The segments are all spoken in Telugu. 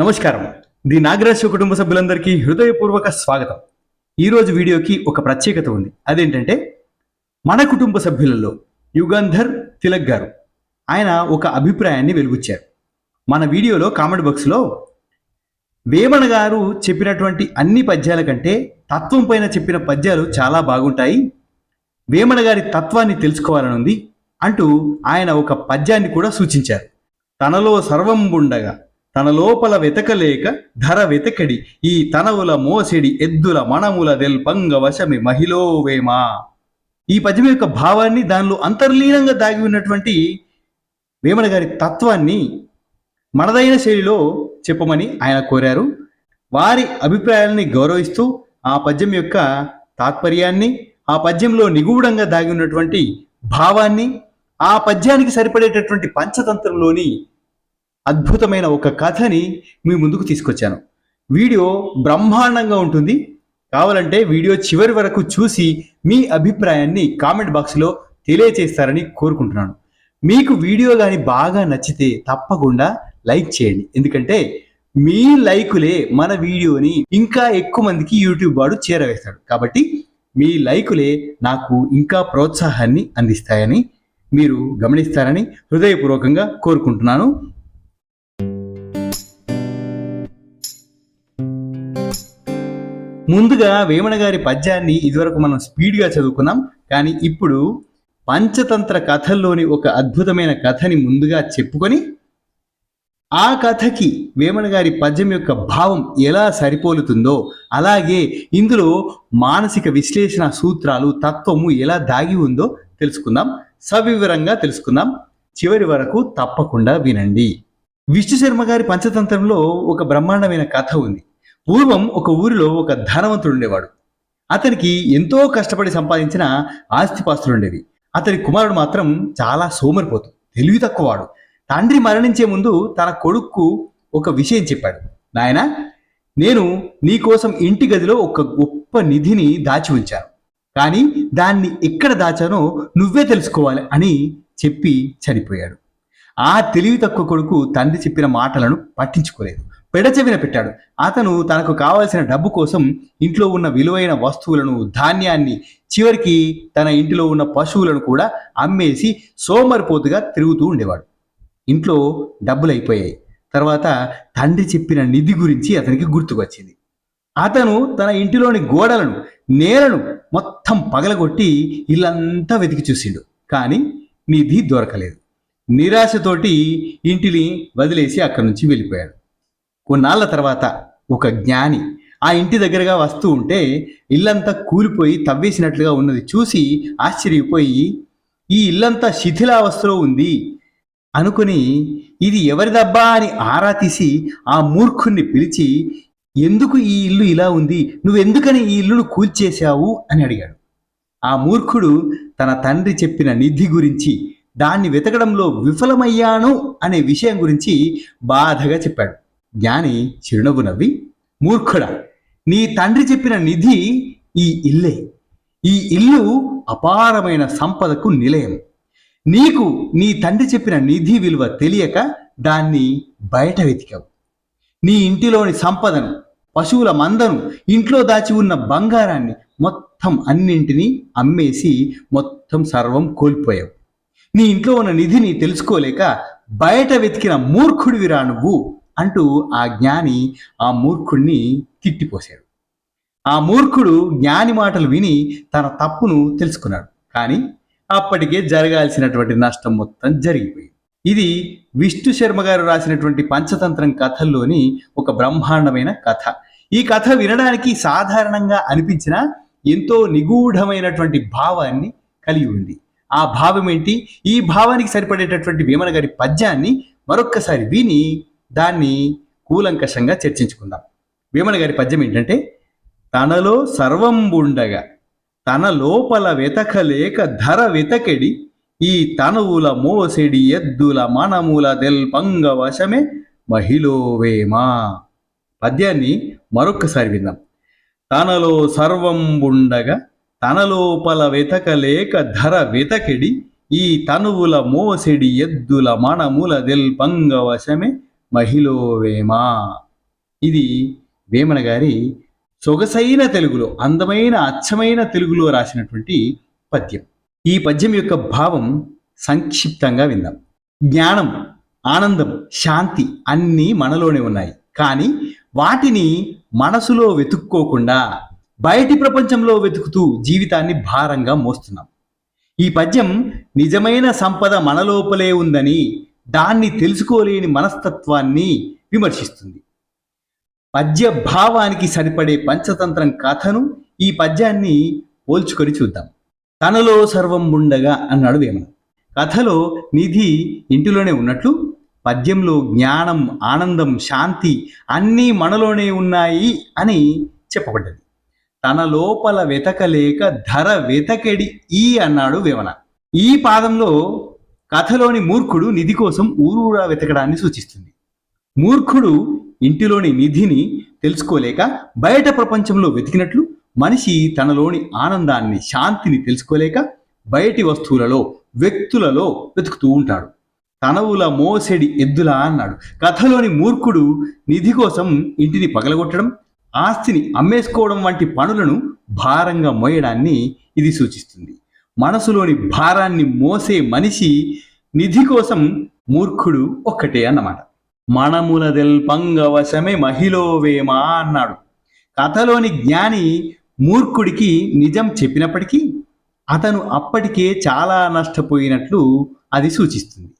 నమస్కారం. ది నాగరాజు కుటుంబ సభ్యులందరికీ హృదయపూర్వక స్వాగతం. ఈరోజు వీడియోకి ఒక ప్రత్యేకత ఉంది. అదేంటంటే మన కుటుంబ సభ్యులలో యుగంధర్ తిలక్ గారు ఆయన ఒక అభిప్రాయాన్ని వెలుగుచ్చారు మన వీడియోలో కామెంట్ బాక్స్లో వేమన గారు చెప్పినటువంటి అన్ని పద్యాల కంటే తత్వం పైన చెప్పిన పద్యాలు చాలా బాగుంటాయి. వేమన గారి తత్వాన్ని తెలుసుకోవాలనుంది అంటూ ఆయన ఒక పద్యాన్ని కూడా సూచించారు. తనలో సర్వం ఉండగా తన లోపల వెతకలేక ధర వెతకడి ఈ తనవుల మోసిడి ఎద్దుల మణముల దెల్పంగ వశమి మహిళో వేమా ఈ పద్యం యొక్క భావాన్ని దానిలో అంతర్లీనంగా దాగి ఉన్నటువంటి వేమన గారి తత్వాన్ని మనదైన శైలిలో చెప్పమని ఆయన కోరారు. వారి అభిప్రాయాలని గౌరవిస్తూ ఆ పద్యం యొక్క తాత్పర్యాన్ని ఆ పద్యంలో నిగూఢంగా దాగి ఉన్నటువంటి భావాన్ని ఆ పద్యానికి సరిపడేటటువంటి పంచతంత్రంలోని అద్భుతమైన ఒక కథని మీ ముందుకు తీసుకొచ్చాను. వీడియో బ్రహ్మాండంగా ఉంటుంది. కావాలంటే వీడియో చివరి వరకు చూసి మీ అభిప్రాయాన్ని కామెంట్ బాక్స్లో తెలియచేస్తారని కోరుకుంటున్నాను. మీకు వీడియో కానీ బాగా నచ్చితే తప్పకుండా లైక్ చేయండి. ఎందుకంటే మీ లైకులే మన వీడియోని ఇంకా ఎక్కువ మందికి యూట్యూబ్ వాడు చేరవేస్తాడు. కాబట్టి మీ లైకులే నాకు ఇంకా ప్రోత్సాహాన్ని అందిస్తాయని మీరు గమనిస్తారని హృదయపూర్వకంగా కోరుకుంటున్నాను. ముందుగా వేమన గారి పద్యాన్ని ఇదివరకు మనం స్పీడ్గా చదువుకున్నాం. కానీ ఇప్పుడు పంచతంత్ర కథల్లోని ఒక అద్భుతమైన కథని ముందుగా చెప్పుకొని ఆ కథకి వేమన గారి పద్యం యొక్క భావం ఎలా సరిపోలుతుందో అలాగే ఇందులో మానసిక విశ్లేషణ సూత్రాలు తత్వము ఎలా దాగి ఉందో తెలుసుకుందాం. సవివరంగా తెలుసుకుందాం. చివరి వరకు తప్పకుండా వినండి. విష్ణు శర్మ గారి పంచతంత్రంలో ఒక బ్రహ్మాండమైన కథ ఉంది. పూర్వం ఒక ఊరిలో ఒక ధనవంతుడు ఉండేవాడు. అతనికి ఎంతో కష్టపడి సంపాదించిన ఆస్తిపాస్తులు ఉండేవి అతని కుమారుడు మాత్రం చాలా సోమరిపోతు తెలివి తక్కువవాడు. తండ్రి మరణించే ముందు తన కొడుక్కు ఒక విషయం చెప్పాడు. నాయన నేను నీకోసం ఇంటి గదిలో ఒక గొప్ప నిధిని దాచి ఉంచాను. కానీ దాన్ని ఎక్కడ దాచానో నువ్వే తెలుసుకోవాలి అని చెప్పి చనిపోయాడు. ఆ తెలివి తక్కువ కొడుకు తండ్రి చెప్పిన మాటలను పట్టించుకోలేదు. పెడచెవిన పెట్టాడు. అతను తనకు కావలసిన డబ్బు కోసం ఇంట్లో ఉన్న విలువైన వస్తువులను ధాన్యాన్ని చివరికి తన ఇంటిలో ఉన్న పశువులను కూడా అమ్మేసి సోమరిపోతుగా తిరుగుతూ ఉండేవాడు. ఇంట్లో డబ్బులు అయిపోయాయి తర్వాత తండ్రి చెప్పిన నిధి గురించి అతనికి గుర్తుకొచ్చింది. అతను తన ఇంటిలోని గోడలను నేలను మొత్తం పగలగొట్టి ఇల్లంతా వెతికి చూసిండు. కానీ నిధి దొరకలేదు. నిరాశతోటి ఇంటిని వదిలేసి అక్కడి నుంచి వెళ్ళిపోయాడు. కొన్నాళ్ళ తర్వాత ఒక జ్ఞాని ఆ ఇంటి దగ్గరగా వస్తూ ఉంటే ఇల్లంతా కూలిపోయి తవ్వేసినట్లుగా ఉన్నది. చూసి ఆశ్చర్యపోయి ఈ ఇల్లంతా శిథిలావస్థలో ఉంది అనుకుని ఇది ఎవరిదబ్బా అని ఆరా తీసి ఆ మూర్ఖుణ్ణి పిలిచి ఎందుకు ఈ ఇల్లు ఇలా ఉంది? నువ్వెందుకని ఈ ఇల్లును కూల్చేశావు? అని అడిగాడు. ఆ మూర్ఖుడు తన తండ్రి చెప్పిన నిధి గురించి దాన్ని వెతకడంలో విఫలమయ్యాను అనే విషయం గురించి బాధగా చెప్పాడు. జ్ఞాని చిరునవ్వు నవ్వి మూర్ఖుడా నీ తండ్రి చెప్పిన నిధి ఈ ఇల్లే. ఈ ఇల్లు అపారమైన సంపదకు నిలయం. నీకు నీ తండ్రి చెప్పిన నిధి విలువ తెలియక దాన్ని బయట వెతికావు. నీ ఇంటిలోని సంపదను పశువుల మందను ఇంట్లో దాచి ఉన్న బంగారాన్ని మొత్తం అన్నింటినీ అమ్మేసి మొత్తం సర్వం కోల్పోయావు. నీ ఇంట్లో ఉన్న నిధిని తెలుసుకోలేక బయట వెతికిన మూర్ఖుడివిరా నువ్వు. అంటూ ఆ జ్ఞాని ఆ మూర్ఖుణ్ణి తిట్టిపోశాడు. ఆ మూర్ఖుడు జ్ఞాని మాటలు విని తన తప్పును తెలుసుకున్నాడు. కానీ అప్పటికే జరగాల్సినటువంటి నష్టం మొత్తం జరిగిపోయింది. ఇది విష్ణు శర్మ గారు రాసినటువంటి పంచతంత్రం కథల్లోని ఒక బ్రహ్మాండమైన కథ. ఈ కథ వినడానికి సాధారణంగా అనిపించిన ఎంతో నిగూఢమైనటువంటి భావాన్ని కలిగి ఉంది. ఆ భావం ఏంటి ఈ భావానికి సరిపడేటటువంటి వేమన గారి పద్యాన్ని మరొక్కసారి విని దాన్ని కూలంకషంగా చర్చించుకుందాం. భీమన గారి పద్యం ఏంటంటే తనలో సర్వం ఉండగా తన లోపల వెతకలేక ధర వెతకెడి ఈ తనువుల మోసెడి ఎద్దుల మనముల దెల్పంగ వశమే మహిళోవేమా పద్యాన్ని మరొక్కసారి విందాం. తనలో సర్వం ఉండగా తన లోపల వెతకలేక ధర వెతకెడి ఈ తనువుల మోసెడి ఎద్దుల మనముల దెల్పంగ వశమే మహిళోవేమా? ఇది వేమన గారి సొగసైన తెలుగులో అందమైన అచ్చమైన తెలుగులో రాసినటువంటి పద్యం. ఈ పద్యం యొక్క భావం సంక్షిప్తంగా విందాం. జ్ఞానం ఆనందం శాంతి అన్నీ మనలోనే ఉన్నాయి. కానీ వాటిని మనసులో వెతుక్కోకుండా బయటి ప్రపంచంలో వెతుకుతూ జీవితాన్ని భారంగా మోస్తున్నాం. ఈ పద్యం నిజమైన సంపద మనలోపలే ఉందని దాన్ని తెలుసుకోలేని మనస్తత్వాన్ని విమర్శిస్తుంది. పద్య భావానికి సరిపడే పంచతంత్రం కథను ఈ పద్యాన్ని పోల్చుకొని చూద్దాం. తనలో సర్వం ఉండగా అన్నాడు వేమన. కథలో నిధి ఇంటిలోనే ఉన్నట్లు పద్యంలో జ్ఞానం ఆనందం శాంతి అన్నీ మనలోనే ఉన్నాయి అని చెప్పబడ్డది. తన లోపల వెతకలేక ధర వెతకెడి ఈ అన్నాడు వేమన. ఈ పాదంలో కథలోని మూర్ఖుడు నిధి కోసం ఊరూరా వెతకడాన్ని సూచిస్తుంది. మూర్ఖుడు ఇంటిలోని నిధిని తెలుసుకోలేక బయట ప్రపంచంలో వెతికినట్లు మనిషి తనలోని ఆనందాన్ని శాంతిని తెలుసుకోలేక బయటి వస్తువులలో వ్యక్తులలో వెతుకుతూ ఉంటాడు. తనవుల మోసెడి ఎద్దులా అన్నాడు. కథలోని మూర్ఖుడు నిధి కోసం ఇంటిని పగలగొట్టడం ఆస్తిని అమ్మేసుకోవడం వంటి పనులను భారంగా మోయడాన్ని ఇది సూచిస్తుంది. మనసులోని భారాన్ని మోసే మనిషి నిధి కోసం మూర్ఖుడు ఒక్కటే అన్నమాట. మనములదెల్ పంగవశమే మహిళోవేమా అన్నాడు. కథలోని జ్ఞాని మూర్ఖుడికి నిజం చెప్పినప్పటికీ అతను అప్పటికే చాలా నష్టపోయినట్లు అది సూచిస్తుంది.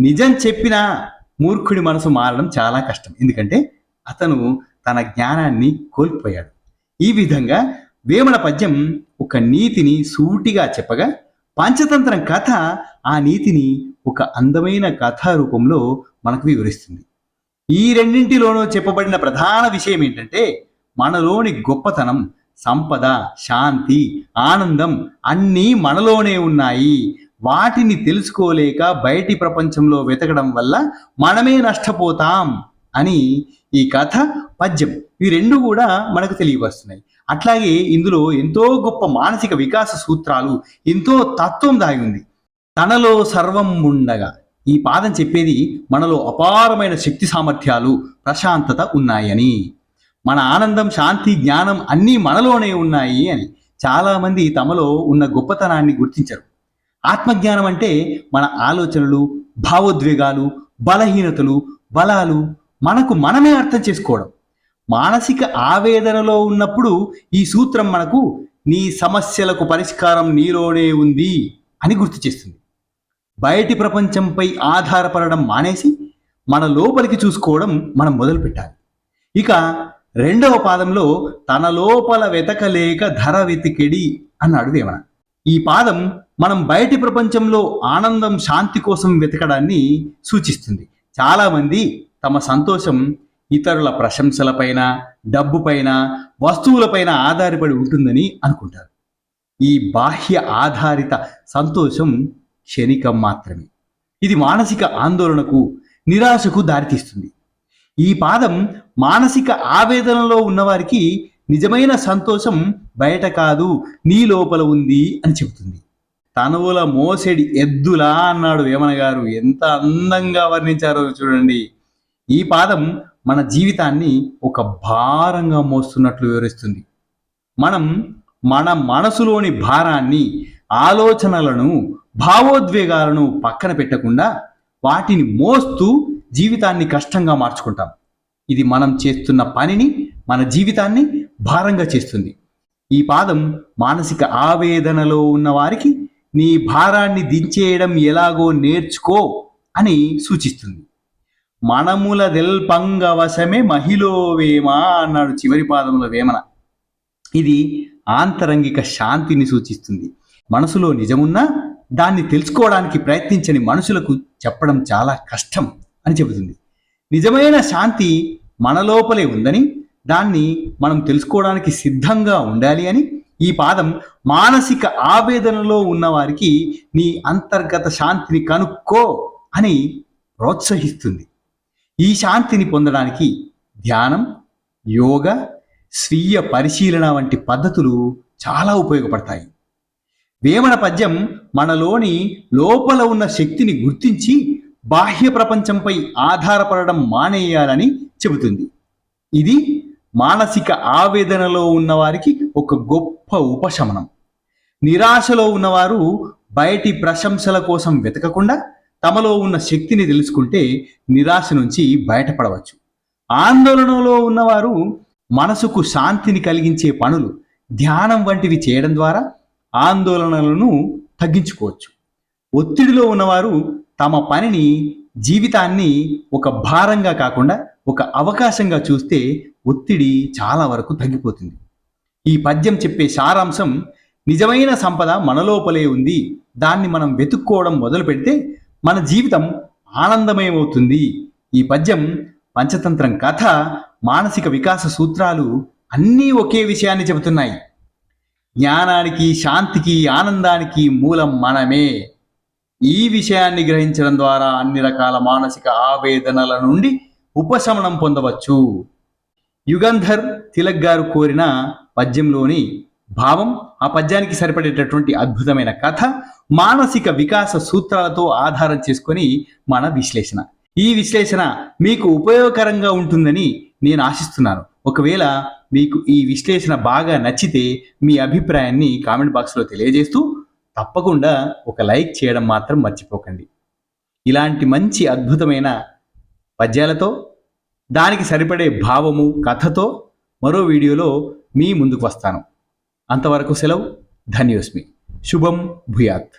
నిజం చెప్పిన మూర్ఖుడి మనసు మారడం చాలా కష్టం. ఎందుకంటే అతను తన జ్ఞానాన్ని కోల్పోయాడు. ఈ విధంగా వేమన పద్యం ఒక నీతిని సూటిగా చెప్పగా పంచతంత్రం కథ ఆ నీతిని ఒక అందమైన కథా రూపంలో మనకు వివరిస్తుంది. ఈ రెండింటిలోనూ చెప్పబడిన ప్రధాన విషయం ఏంటంటే మనలోని గొప్పతనం సంపద శాంతి ఆనందం అన్నీ మనలోనే ఉన్నాయి. వాటిని తెలుసుకోలేక బయటి ప్రపంచంలో వెతకడం వల్ల మనమే నష్టపోతాం అని ఈ కథ పద్యం ఈ రెండు కూడా మనకు తెలియవస్తున్నాయి అట్లాగే ఇందులో ఎంతో గొప్ప మానసిక వికాస సూత్రాలు ఎంతో తత్వం దాగి ఉంది. తనలో సర్వం ఉండగా. ఈ పాదం చెప్పేది మనలో అపారమైన శక్తి సామర్థ్యాలు ప్రశాంతత ఉన్నాయని. మన ఆనందం శాంతి జ్ఞానం అన్నీ మనలోనే ఉన్నాయి అని చాలామంది తమలో ఉన్న గొప్పతనాన్ని గుర్తించరు. ఆత్మజ్ఞానం అంటే మన ఆలోచనలు భావోద్వేగాలు బలహీనతలు బలాలు మనకు మనమే అర్థం చేసుకోవడం. మానసిక ఆవేదనలో ఉన్నప్పుడు ఈ సూత్రం మనకు నీ సమస్యలకు పరిష్కారం నీలోనే ఉంది అని గుర్తు చేస్తుంది. బయటి ప్రపంచంపై ఆధారపడడం మానేసి మన లోపలికి చూసుకోవడం మనం మొదలుపెట్టాలి. ఇక రెండవ పాదంలో తన లోపల వెతకలేక ధర వెతికెడి అన్నాడు వేమన ఈ పాదం మనం బయటి ప్రపంచంలో ఆనందం శాంతి కోసం వెతకడాన్ని సూచిస్తుంది. చాలామంది తమ సంతోషం ఇతరుల ప్రశంసలపైన డబ్బుపైన వస్తువులపైన ఆధారపడి ఉంటుందని అనుకుంటారు. ఈ బాహ్య ఆధారిత సంతోషం క్షణికం మాత్రమే. ఇది మానసిక ఆందోళనకు నిరాశకు దారితీస్తుంది. ఈ పాదం మానసిక ఆవేదనలో ఉన్నవారికి నిజమైన సంతోషం బయట కాదు నీ లోపల ఉంది అని చెబుతుంది. తనువుల మోసెడి ఎద్దులా అన్నాడు వేమన గారు ఎంత అందంగా వర్ణించారో చూడండి. ఈ పాదం మన జీవితాన్ని ఒక భారంగా మోస్తున్నట్లు వివరిస్తుంది. మనం మన మనసులోని భారాన్ని ఆలోచనలను భావోద్వేగాలను పక్కన పెట్టకుండా వాటిని మోస్తూ జీవితాన్ని కష్టంగా మార్చుకుంటాం. ఇది మనం చేస్తున్న పనిని మన జీవితాన్ని భారంగా చేస్తుంది. ఈ పాదం మానసిక ఆవేదనలో ఉన్న వారికి నీ భారాన్ని దించేయడం ఎలాగో నేర్చుకో అని సూచిస్తుంది. మనముల దెల్పంగవశమే మహిళవేమా అన్నాడు చివరి పాదంలో వేమన. ఇది ఆంతరంగిక శాంతిని సూచిస్తుంది. మనసులో నిజమున్నా దాన్ని తెలుసుకోవడానికి ప్రయత్నించని మనుషులకు చెప్పడం చాలా కష్టం అని చెబుతుంది. నిజమైన శాంతి మన లోపలే ఉందని దాన్ని మనం తెలుసుకోవడానికి సిద్ధంగా ఉండాలి అని ఈ పాదం మానసిక ఆవేదనలో ఉన్నవారికి నీ అంతర్గత శాంతిని కనుక్కో అని ప్రోత్సహిస్తుంది. ఈ శాంతిని పొందడానికి ధ్యానం యోగ స్వీయ పరిశీలన వంటి పద్ధతులు చాలా ఉపయోగపడతాయి. వేమన పద్యం మనలోని లోపల ఉన్న శక్తిని గుర్తించి బాహ్య ప్రపంచంపై ఆధారపడడం మానేయాలని చెబుతుంది. ఇది మానసిక ఆవేదనలో ఉన్నవారికి ఒక గొప్ప ఉపశమనం. నిరాశలో ఉన్నవారు బయటి ప్రశంసల కోసం వెతకకుండా తమలో ఉన్న శక్తిని తెలుసుకుంటే నిరాశ నుంచి బయటపడవచ్చు. ఆందోళనలో ఉన్నవారు మనసుకు శాంతిని కలిగించే పనులు ధ్యానం వంటివి చేయడం ద్వారా ఆందోళనలను తగ్గించుకోవచ్చు. ఒత్తిడిలో ఉన్నవారు తమ పనిని జీవితాన్ని ఒక భారంగా కాకుండా ఒక అవకాశంగా చూస్తే ఒత్తిడి చాలా వరకు తగ్గిపోతుంది. ఈ పద్యం చెప్పే సారాంశం నిజమైన సంపద మనలోపలే ఉంది దాన్ని మనం వెతుక్కోవడం మొదలు పెడితే మన జీవితం ఆనందమయమవుతుంది. ఈ పద్యం పంచతంత్రం కథ మానసిక వికాస సూత్రాలు అన్నీ ఒకే విషయాన్ని చెబుతున్నాయి. జ్ఞానానికి శాంతికి ఆనందానికి మూలం మనమే. ఈ విషయాన్ని గ్రహించడం ద్వారా అన్ని రకాల మానసిక ఆవేదనల నుండి ఉపశమనం పొందవచ్చు. యుగంధర్ తిలక్ గారు కోరిన పద్యంలోని భావం ఆ పద్యానికి సరిపడేటటువంటి అద్భుతమైన కథ మానసిక వికాస సూత్రాలతో ఆధారం చేసుకొని మన విశ్లేషణ. ఈ విశ్లేషణ మీకు ఉపయోగకరంగా ఉంటుందని నేను ఆశిస్తున్నాను. ఒకవేళ మీకు ఈ విశ్లేషణ బాగా నచ్చితే మీ అభిప్రాయాన్ని కామెంట్ బాక్స్లో తెలియజేస్తూ తప్పకుండా ఒక లైక్ చేయడం మాత్రం మర్చిపోకండి. ఇలాంటి మంచి అద్భుతమైన పద్యాలతో దానికి సరిపడే భావము కథతో మరో వీడియోలో మీ ముందుకు వస్తాను. అంతవరకు సెలవు ధన్యోస్మి శుభం భూయాత్